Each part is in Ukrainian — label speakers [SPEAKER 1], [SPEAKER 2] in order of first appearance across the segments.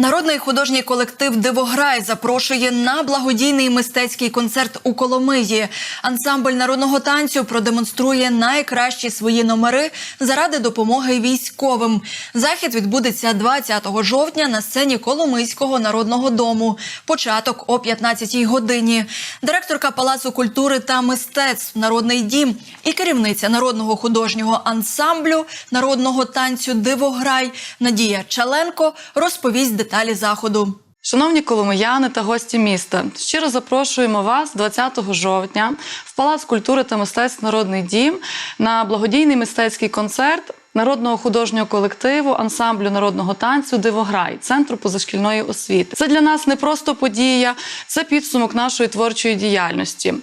[SPEAKER 1] Народний художній колектив Дивограй запрошує на благодійний мистецький концерт у Коломиї. Ансамбль народного танцю продемонструє найкращі свої номери заради допомоги військовим. Захід відбудеться 20 жовтня на сцені Коломийського народного дому. Початок о 15 годині. Директорка Палацу культури та мистецтв Народний дім і керівниця народного художнього ансамблю народного танцю Дивограй Надія Чаленко розповість деталі заходу.
[SPEAKER 2] Шановні коломияни та гості міста, щиро запрошуємо вас 20 жовтня в Палац культури та мистецтв Народний дім на благодійний мистецький концерт народного художнього колективу ансамблю народного танцю Дивограй центру позашкільної освіти. Це для нас не просто подія, це підсумок нашої творчої діяльності.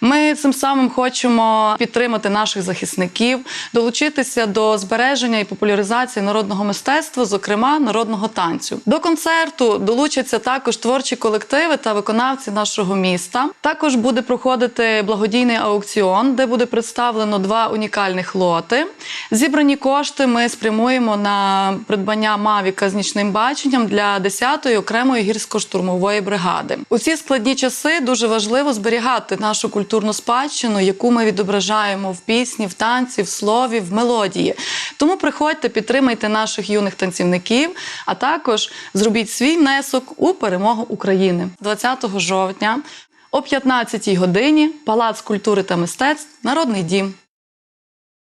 [SPEAKER 2] Ми цим самим хочемо підтримати наших захисників, долучитися до збереження і популяризації народного мистецтва, зокрема народного танцю. До концерту долучаться також творчі колективи та виконавці нашого міста. Також буде проходити благодійний аукціон, де буде представлено два унікальних лоти. Зібрані кошти ми спрямуємо на придбання Мавіка з нічним баченням для 10-ї окремої гірсько-штурмової бригади. У ці складні часи дуже важливо зберігати нашу культурну спадщину, яку ми відображаємо в пісні, в танці, в слові, в мелодії. Тому приходьте, підтримайте наших юних танцівників, а також зробіть свій внесок у перемогу України 20 жовтня о 15 годині. Палац культури та мистецтв Народний дім.